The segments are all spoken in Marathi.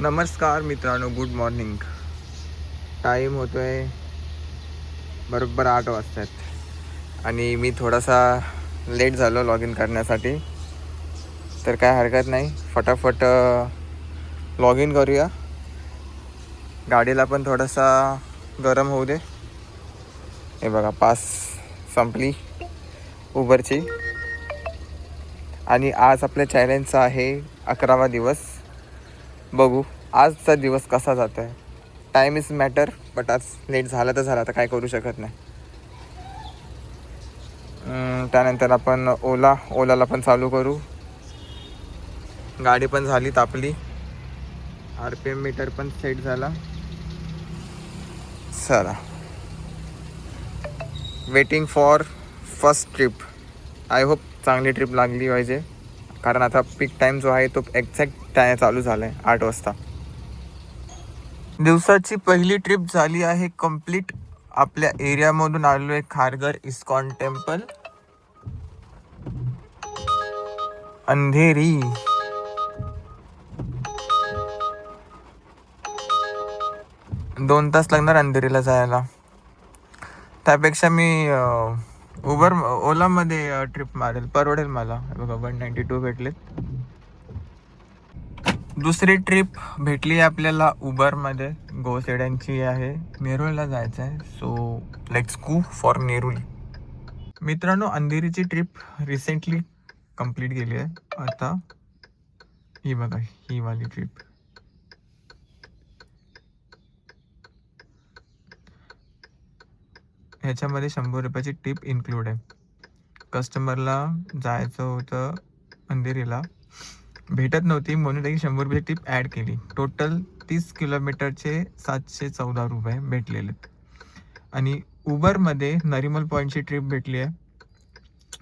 नमस्कार मित्रांनो गुड मॉर्निंग टाईम होतो आहे बरोबर आठ वाजतात आणि मी थोडासा लेट झालो लॉग इन करण्यासाठी. तर काय हरकत नाही फटाफट लॉग इन करूया. गाडीला पण थोडासा गरम होऊ दे. हे बघा पास संपली उबरची आणि आज आपल्या चॅलेंजचा आहे अकरावा दिवस. बघू. आजचा दिवस कसा जातो आहे टाईम इज मॅटर बट आज लेट झाला तर झाला तर काय करू शकत नाही. त्यानंतर आपण ओला ओलाला पण चालू करू. गाडी पण झाली तापली. आर पी एम मीटर पण सेट झाला. चला. Waiting for first trip I hope चांगली ट्रिप लागली पाहिजे. कारण आता पीक टाईम जो आहे तो एक्झॅक्ट त्याने चालू झालं आहे आठ वाजता. दिवसाची पहिली ट्रिप झाली आहे कंप्लीट आपल्या एरियामधून आलो आहे खारघर इस्कॉन टेम्पल अंधेरी. दोन तास लागणार अंधेरीला जायला. त्यापेक्षा मी उबर ओलामध्ये ट्रिप मारेल परवडेल मला. बघा वन नाईन्टी टू भेटलेत. दुसरी ट्रिप भेटली आपल्याला उबरमध्ये. गोसेड्यांची आहे. नेरूळला जायचं आहे so let's go for Nerul मित्रांनो अंधेरीची ट्रिप रिसेंटली कंप्लीट केली आहे. आता ही बघा ही वाली ट्रिप ह्याच्यामध्ये शंभर रुपयाची ट्रिप इन्क्लूड आहे. कस्टमरला जायचं होतं अंधेरीला. भेटत नव्हती म्हणून त्यांनी शंभर रुपये टिप ॲड केली. टोटल तीस किलोमीटरचे सातशे चौदा रुपये भेटलेले आणि उबरमध्ये नरिमल पॉईंटची ट्रिप भेटली आहे.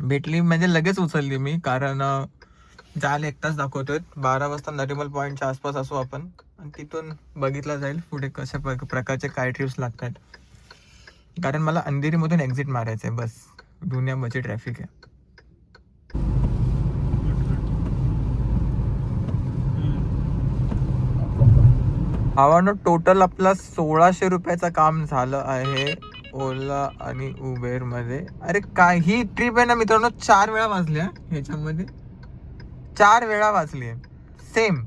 भेटली म्हणजे लगेच उचलली मी कारण जायला एक तास दाखवतोय. बारा वाजता नरिमल पॉईंटच्या आसपास असू आपण. आणि तिथून बघितलं जाईल पुढे कशा प्र- प्रकारचे काय ट्रिप्स लागतात कारण मला अंधेरीमधून एक्झिट मारायचं आहे बस. दुनियामध्ये ट्रॅफिक आहे. भावानं टोटल आपला सोळाशे रुपयाचं काम झालं आहे ओला आणि उबेरमध्ये अरे काय ही ट्रिप आहे ना मित्रांनो चार वेळा वाजल्या ह्याच्यामध्ये. चार वेळा वाचली आहे same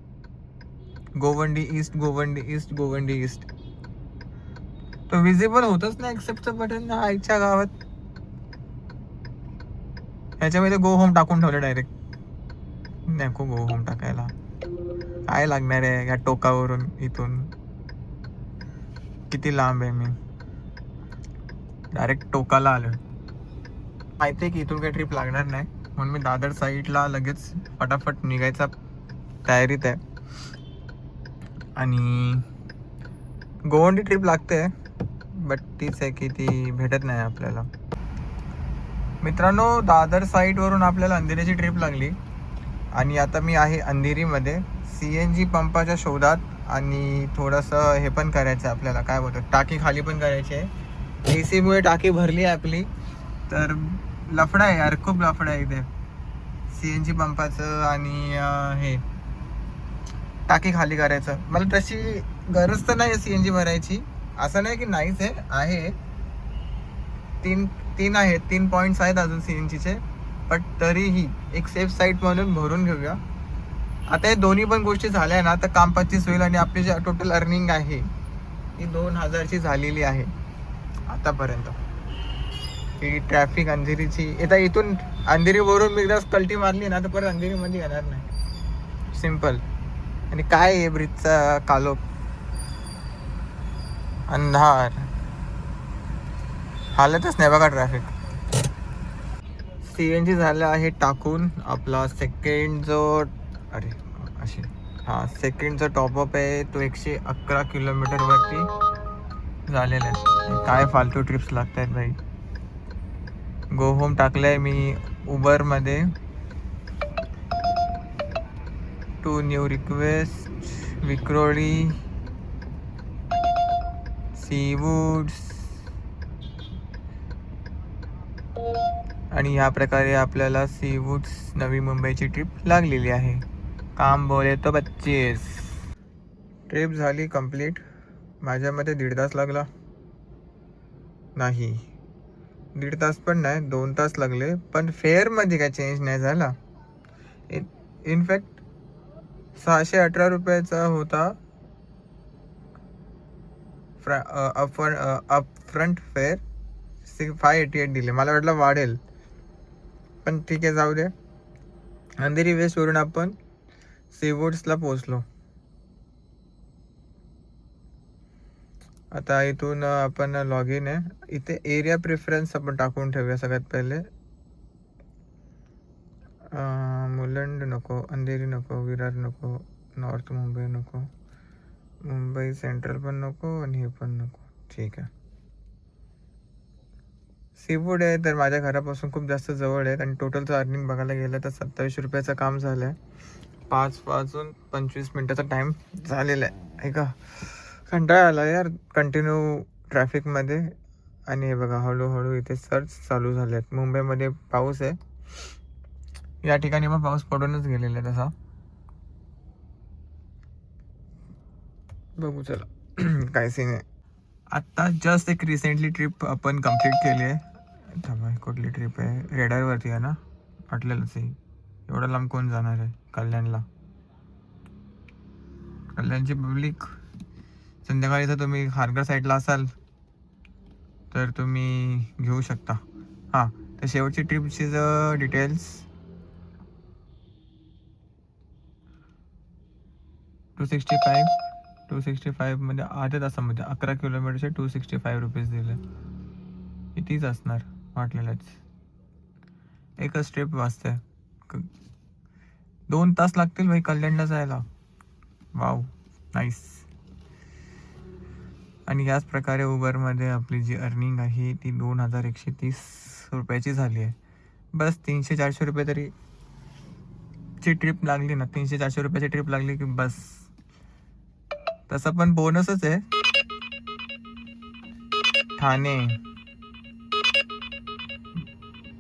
Govandi east Govandi east Govandi east तो विजिबल होतच नाही एक्सेप्टचं बटन आईच्या गावात. ह्याच्यामध्ये गो होम टाकून ठेवलं डायरेक्ट नको गो होम टाकायला. काय लागणार आहे या टोकावरून इथून? किती लांब आहे मी? डायरेक्ट टोकाला आलो माहिती आहे की इथून काही ट्रिप लागणार नाही. म्हणून मी दादर साईडला लगेच फटाफट निघायचा तयारीत आहे. आणि गोवंडी ट्रिप लागते बट तीच आहे की ती भेटत नाही आपल्याला. मित्रांनो दादर साईडवरून आपल्याला अंधेरीची ट्रिप लागली. आणि आता मी आहे अंधेरीमध्ये. सी एन जी पंपाच्या शोधात आणि थोडंसं हे पण करायचं आहे आपल्याला. काय बोलतो? टाकी खाली पण करायची आहे. ए सीमुळे टाकी भरली आहे आपली. तर लफडा आहे यार खूप लफडा आहे इथे. सी एन जी पंपाचं आणि हे. टाकी खाली करायचं. मला तशी गरज तर नाही सी एन जी भरायची. असं नाही की नाहीच आहे आहे. तीन तीन आहेत तीन पॉईंट्स आहेत अजून सी एन जीचे. पण तरीही एक सेफ साईट म्हणून भरून घेऊया. आता हे दोन्ही पण गोष्टी झाल्या ना तर काम पच्चीस होईल आणि आपली जी टोटल अर्निंग आहे ती दोन हजारची झालेली आहे आतापर्यंत. ही ट्रॅफिक अंधेरीची आता इथून अंधेरीवरून मी एकदा कल्टी मारली ना तर परत अंधेरीमध्ये येणार नाही. सिंपल आणि काय आहे ब्रिजचा कालोप अंधार. हालतच नाही बघा ट्रॅफिक सी एन जी झालं आहे टाकून. आपला सेकंड जो अरे असे हा सेकंड जो टॉपअप आहे तो एकशे अकरा किलोमीटरवरती झालेला आहे. काय फालतू ट्रिप्स लागत आहेत भाई गो होम टाकलंय मी उबरमध्ये two new request Vikhroli Seawoods आणि ह्या प्रकारे आपल्याला सीवूड्स नवी मुंबईची ट्रिप लागलेली आहे. काम बोले तो बच्चेस. ट्रिप झाली कंप्लीट माझ्यामध्ये दीड तास लागला. नाही. दीड तास पण नाही दोन तास लागले. पण फेअरमध्ये काय चेंज नाही झाला. इन इनफॅक्ट सहाशे अठरा रुपयाचा होता. फ्र up up front fare six five eighty eight दिले. मला वाटलं वाढेल. पण ठीक आहे जाऊ दे. अंधेरी वेस्टवरून आपण सेवोड्सला पोचलो आता इथून आपण लॉग इन आहे. इथे एरिया प्रेफरन्स आपण टाकून ठेवूया सगळ्यात पहिले. मुलंड नको अंधेरी नको विरार नको नॉर्थ मुंबई नको मुंबई सेंट्रल पण नको आणि हे पण नको. ठीक आहे. सीफूड आहे तर माझ्या घरापासून खूप जास्त जवळ आहे. आणि टोटलचं अर्निंग बघायला गेलं तर सत्तावीस रुपयाचं काम झालं आहे पाच वाजून पंचवीस मिनटाचा टाईम झालेला आहे. ऐका का? कंटाळा आला यार. कंटिन्यू ट्रॅफिकमध्ये आणि हे बघा हळूहळू इथे सर्च चालू झाले आहेत मुंबईमध्ये पाऊस आहे. या ठिकाणी मग पाऊस पडूनच गेलेला आहे तसा. बघू चला. काय सीन आहे? आत्ता जस्ट एक रिसेंटली ट्रिप आपण कंप्लीट केली आहे थांबा कुठली ट्रिप आहे? रेडारवरती आहे ना? वाटलेलंच आहे एवढं लांब कोण जाणार आहे? कल्याणला. कल्याणची पब्लिक संध्याकाळी जर तुम्ही खारघर साईडला असाल तर तुम्ही घेऊ शकता. हां तर शेवटची ट्रिपची जर details two sixty five two sixty फाईव्हमध्ये आठ तासामध्ये अकरा किलोमीटरचे टू सिक्स्टी फाईव्ह रुपीज दिले. कितीच असणार वाटलेलंच एकच ट्रिप वाचते दोन तास लागतील भाई कल्याणला जायला. वाव नाईस आणि याच प्रकारे उबरमध्ये आपली जी अर्निंग आहे ती दोन हजार एकशे तीस रुपयाची झाली आहे. बस तीनशे चारशे रुपये तरी ची ट्रिप लागली ना तीनशे चारशे रुपयाची ट्रिप लागली की बस. तसं पण बोनसच आहे. ठाणे.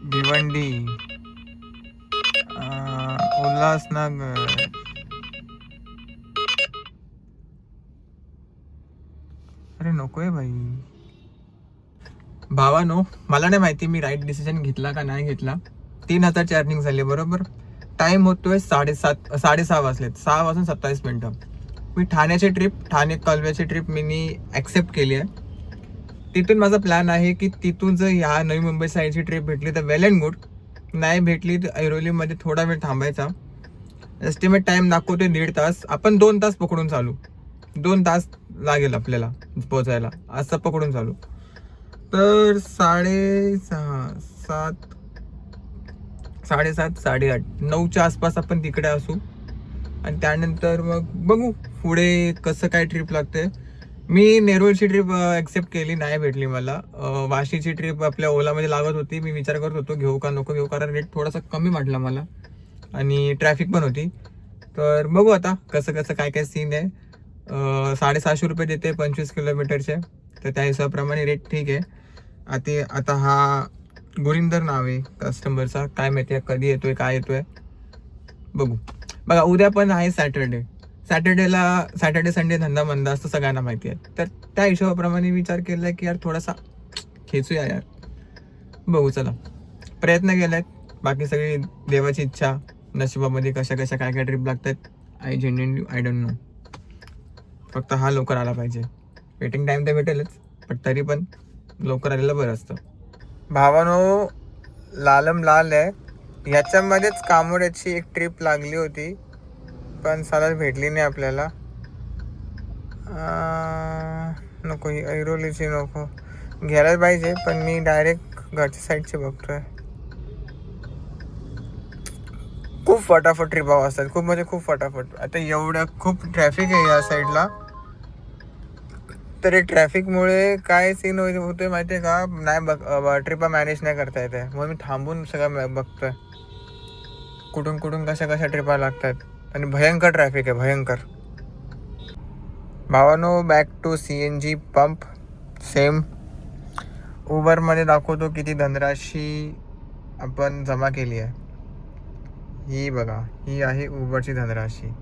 भिवंडी. उल्हासनगर. अरे नकोय भाई भावानो मला नाही माहिती मी राईट डिसिजन घेतला का नाही घेतला. तीन हजार अर्निंग झाले बरोबर? टाइम होतोय साडेसात साडेसहा वाजलेत. सहा वाजून सत्तावीस मिनिटं. मी ठाण्याची ट्रिप ठाणे कॉलव्याची ट्रिप मी ॲक्सेप्ट केली आहे. तिथून माझा प्लॅन आहे की तिथून जर ह्या नवी मुंबई साईडची ट्रिप भेटली तर वेल अँड गुड नाही भेटली तर ऐरोलीमध्ये थोडा वेळ थांबायचा. एस्टिमेट टाईम दाखवते दीड तास. आपण दोन तास पकडून चालू. दोन तास लागेल आपल्याला पोचायला. असं पकडून चालू. तर साडे सहा सात साडेसात साडेआठ नऊच्या आसपास आपण तिकडे असू. आणि त्यानंतर मग बघू पुढे कसं काय ट्रिप लागते. मी नेरूळची ट्रिप ॲक्सेप्ट केली नाही भेटली मला. वाशीची ट्रिप आपल्या ओलामध्ये लागत होती. मी विचार करत होतो घेऊ का नको घेऊ कारण रेट थोडासा कमी वाटला मला. आणि ट्रॅफिक पण होती. तर बघू आता कसं कसं काय काय सीन आहे. साडेसहाशे रुपये देते पंचवीस किलोमीटरचे तर त्या हिशोबाप्रमाणे रेट ठीक आहे. आता आता हा गुरिंदर नाव आहे कस्टमरचा काय माहिती आहे कधी येतोय काय येतोय. बघू. बघा उद्या पण आहे सॅटर्डे. सॅटर्डेला सॅटर्डे संडे धंदा मंदा असतो सगळ्यांना माहिती आहे. तर त्या हिशोबाप्रमाणे विचार केला की यार थोडासा खेचूया यार. बघू चला. प्रयत्न केलाय बाकी सगळी देवाची इच्छा नशिबामध्ये कशा कशा काय काय ट्रिप लागतात I genuinely I don't know फक्त हा लवकर आला पाहिजे. वेटिंग टाईम तर भेटेलच पण तरी पण लवकर आलेलं बरं असतं. भावानो लालम लाल आहे. याच्यामध्येच कामोड्याची एक ट्रिप लागली होती. पण साला भेटली नाही आपल्याला. नको ही ऐरोलीची नको. घ्यायलाच पाहिजे पण मी डायरेक्ट घरच्या साईडची बघतोय. खूप फटाफट ट्रिप असतात खूप म्हणजे खूप फटाफट. आता एवढं खूप ट्रॅफिक आहे या साईडला तरी ट्रॅफिकमुळे काय सीन हो-, होतोय आहे का? नाही बघ ट्रिपा मॅनेज नाही करता येते मग मी थांबून सगळं बघतोय. कुठून कुठून कशा कशा ट्रिपा लागतात. आणि भयंकर ट्रॅफिक आहे भयंकर. भावानो back to C N G pump same उबरमध्ये दाखवतो किती धनराशी आपण जमा केली आहे. ही बघा ही आहे उबरची धनराशी.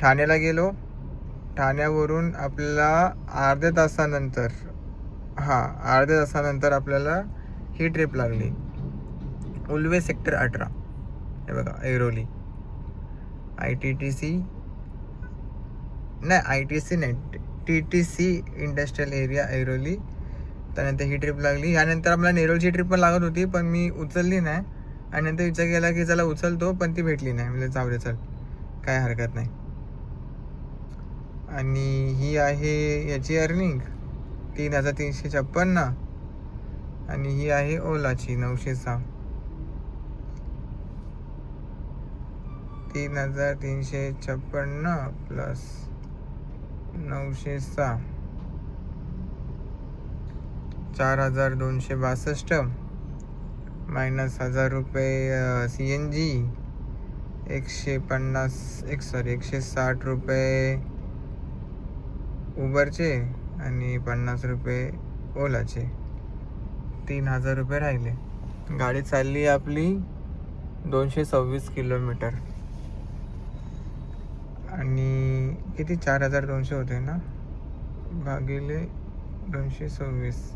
ठाण्याला गेलो. ठाण्यावरून आपल्याला अर्ध्या तासानंतर हां अर्ध्या तासानंतर आपल्याला ही ट्रिप लागली. उल्वे सेक्टर अठरा. हे बघा Airoli. I T T C नाही आय टी सी नाही T T C industrial area Airoli. त्यानंतर ही ट्रिप लागली. यानंतर आपल्याला नेरोलची ट्रिप पण लागत होती पण मी उचलली नाही. आणि नंतर विचार केला की चला उचलतो पण ती भेटली नाही. म्हणजे जाऊ दे चल. काय हरकत नाही. आणि ही आहे याची अर्निंग तीन हजार तीनशे छप्पन्न. आणि ही आहे ओलाची नऊशे सहा. तीन हजार तीनशे छप्पन्न प्लस नऊशे सहा. चार हजार दोनशे बासष्ट. मायनस हजार रुपये सी एन जी एकशे पन्नास एक सॉरी एकशे साठ रुपये. उबरचे आणि पन्नास रुपये ओलाचे. तीन हजार रुपये राहिले. गाडी चालली आपली दोनशे सव्वीस किलोमीटर. आणि किती? चार हजार दोनशे होते ना? भागिले दोनशे सव्वीस.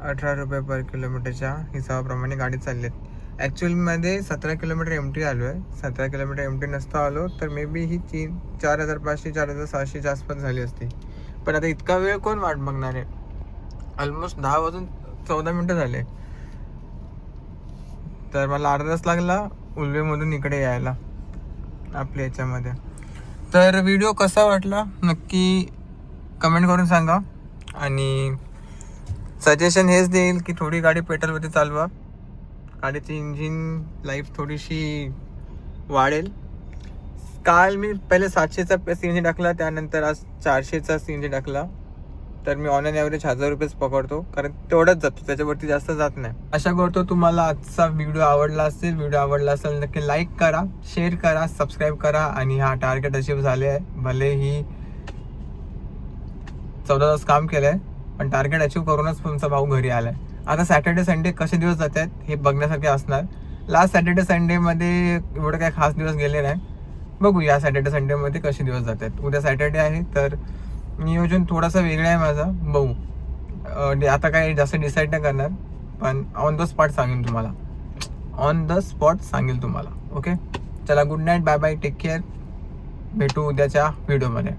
अठरा रुपये पर किलोमीटरच्या हिसाबाप्रमाणे गाडी चालली आहे. ॲक्च्युअलमध्ये सतरा किलोमीटर एम टी आलो आहे. सतरा किलोमीटर एम टी नसता आलो तर मे बी ही तीन चार हजार पाचशे चार हजार सहाशेच्या आसपास झाली असती. पण आता इतका वेळ कोण वाट बघणार आहे? ऑलमोस्ट दहा वाजून चौदा मिनटं झाले. तर मला अर्धा तास लागला उल्वेमधून इकडे यायला आपल्या याच्यामध्ये. तर व्हिडिओ कसा वाटला? नक्की कमेंट करून सांगा. आणि सजेशन हेच देईल की थोडी गाडी पेट्रोलवरती चालवा. गाडीची इंजिन लाईफ थोडीशी वाढेल. काल मी पहिले सातशेचा सी एन जी टाकला त्यानंतर आज चारशेचा सी एन जी टाकला. तर मी ऑन ॲव्हरेज हजार रुपयेच पकडतो कारण तेवढंच जातो त्याच्यावरती जास्त जात नाही. अशा करतो तुम्हाला आजचा व्हिडिओ आवडला असेल व्हिडिओ आवडला असेल नक्की लाईक करा शेअर करा सबस्क्राईब करा आणि हा टार्गेट अचीव झाले आहे. भले ही चौदा तास काम केलं आहे पण टार्गेट अचीव करूनच तुमचा भाऊ घरी आलाय. आता सॅटर्डे संडे कसे दिवस जात आहेत हे बघण्यासारखे असणार. लास्ट सॅटर्डे संडेमध्ये एवढं काही खास दिवस गेले नाही. बघू या सॅटर्डे संडेमध्ये कसे दिवस जात आहेत उद्या सॅटर्डे आहे तर नियोजन थोडासा वेगळा आहे माझा. बघू. आता काही जास्त डिसाईड नाही करणार पण ऑन द स्पॉट सांगेन तुम्हाला. ऑन द स्पॉट सांगेल तुम्हाला. ओके चला good night bye bye take care भेटू उद्याच्या व्हिडिओमध्ये